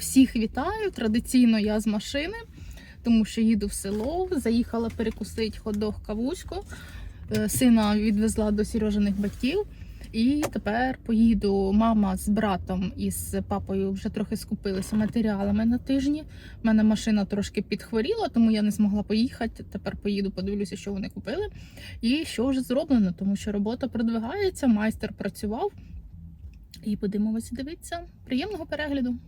Всіх вітаю! Традиційно я з машини, тому що їду в село. Заїхала перекусити ходох кавуську. Е, Сина відвезла до Сережиних батьків. І тепер поїду. Мама з братом і з папою вже трохи скупилися матеріалами на тижні. У мене машина трошки підхворіла, тому я не змогла поїхати. Тепер поїду, подивлюся, що вони купили і що вже зроблено, тому що робота продвигається, майстер працював. І ось дивитися. Приємного перегляду.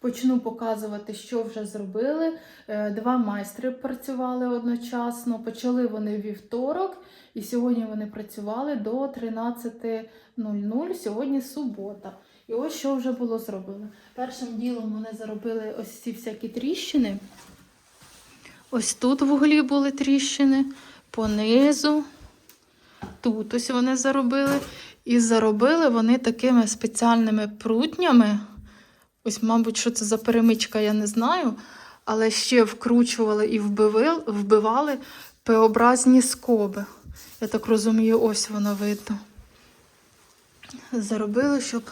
Почну показувати, що вже зробили. Е, Два майстри працювали одночасно. Почали вони вівторок, і сьогодні вони працювали до 13.00. Сьогодні субота. І ось що вже було зроблено. Першим ділом вони заробили ось ці всякі тріщини. Ось тут в углі були тріщини, понизу. Тут ось вони заробили. І заробили вони такими спеціальними прутнями. Ось, мабуть, що це за перемичка, я не знаю. Але ще вкручували і вбивали, вбивали П-образні скоби. Я так розумію, ось воно видно. Заробили, щоб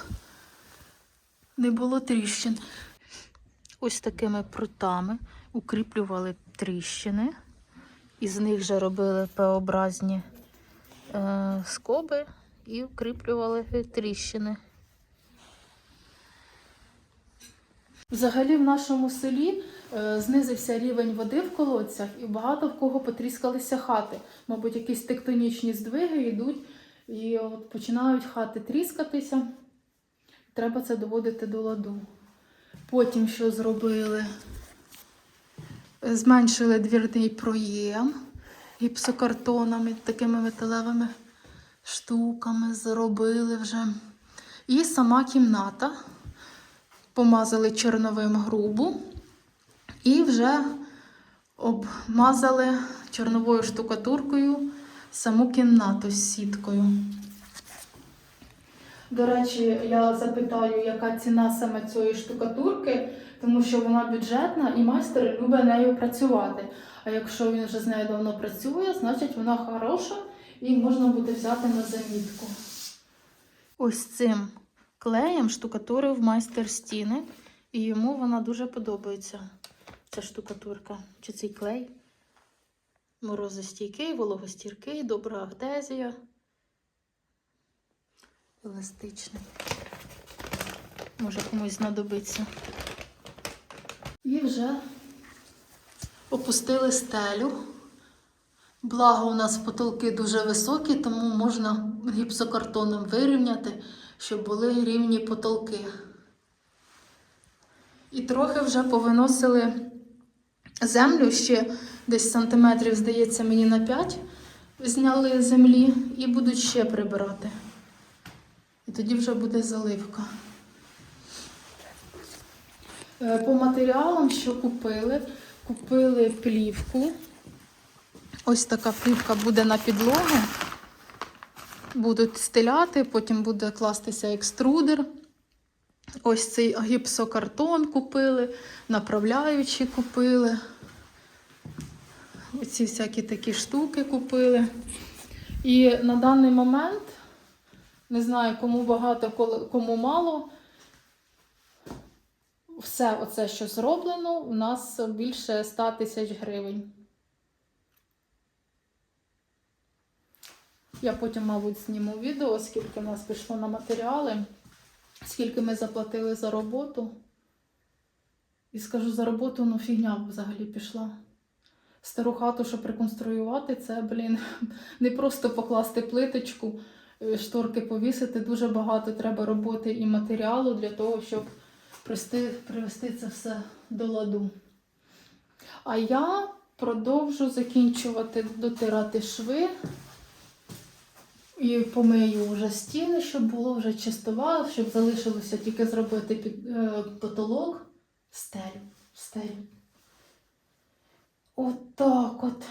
не було тріщин. Ось такими прутами укріплювали тріщини. Із них же робили П-образні е, скоби і укріплювали тріщини. Взагалі в нашому селі е, знизився рівень води в колодцях і багато в кого потріскалися хати. Мабуть, якісь тектонічні здвиги йдуть і от починають хати тріскатися. Треба це доводити до ладу. Потім що зробили? Зменшили двірний проєм гіпсокартонами, такими металевими штуками зробили вже. І сама кімната помазали чорновим грубу і вже обмазали чорновою штукатуркою саму кімнату з сіткою. До речі, я запитаю, яка ціна саме цієї штукатурки, тому що вона бюджетна і майстер любить нею працювати. А якщо він вже з нею давно працює, значить вона хороша і можна буде взяти на замітку. Ось цим клеєм штукатурив майстер стіни, і йому вона дуже подобається. Ця штукатурка чи цей клей. Морозостійкий, вологостіркий, добра адезія. Еластичний. Може комусь знадобиться. І вже опустили стелю. Благо, у нас потолки дуже високі, тому можна гіпсокартоном вирівняти, щоб були рівні потолки. І трохи вже повиносили землю ще десь сантиметрів, здається, мені на 5 зняли землі і будуть ще прибирати. І тоді вже буде заливка. Е, По матеріалам, що купили, купили плівку. Ось така плівка буде на підлогу. Будуть стиляти, потім буде кластися екструдер. Ось цей гіпсокартон купили, направляючі купили. Оці всякі такі штуки купили. І на даний момент, не знаю, кому багато, кому мало, все оце, що зроблено, у нас більше 100 тисяч гривень. Я потім, мабуть, зніму відео, скільки в нас пішло на матеріали, скільки ми заплатили за роботу. І скажу за роботу, ну фігня взагалі пішла. Стару хату, щоб реконструювати, це, блін, не просто покласти плиточку, е, шторки повісити. Дуже багато треба роботи і матеріалу для того, щоб привести, привести це все до ладу. А я продовжу закінчувати дотирати шви. І помию вже стіни, щоб було вже чистувало, щоб залишилося тільки зробити під, е, потолок, стелю, стелю. Отак от.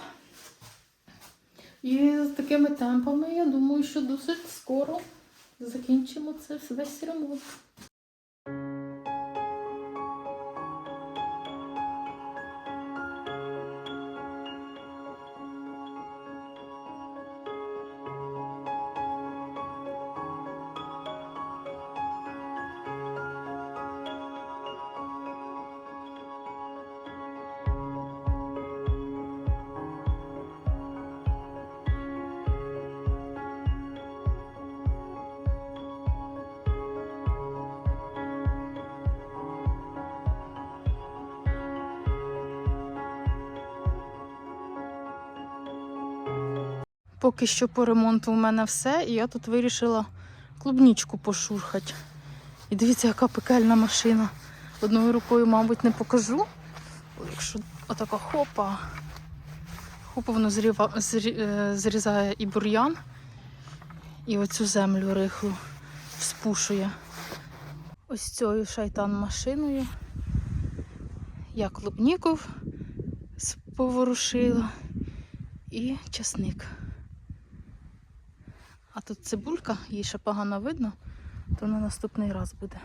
І з такими темпами, я думаю, що досить скоро закінчимо це весь ремонт. Поки що по ремонту у мене все, і я тут вирішила клубнічку пошурхати. І дивіться, яка пекельна машина. Одною рукою, мабуть, не покажу. Якщо отака хопа. Хопа воно зріва, зрі- е, зрізає і бур'ян, і оцю землю рихлу спушує. Ось цією шайтан машиною. Я клубніков поворушила і часник. А тут цибулька, її ще погано видно, то на наступний раз буде.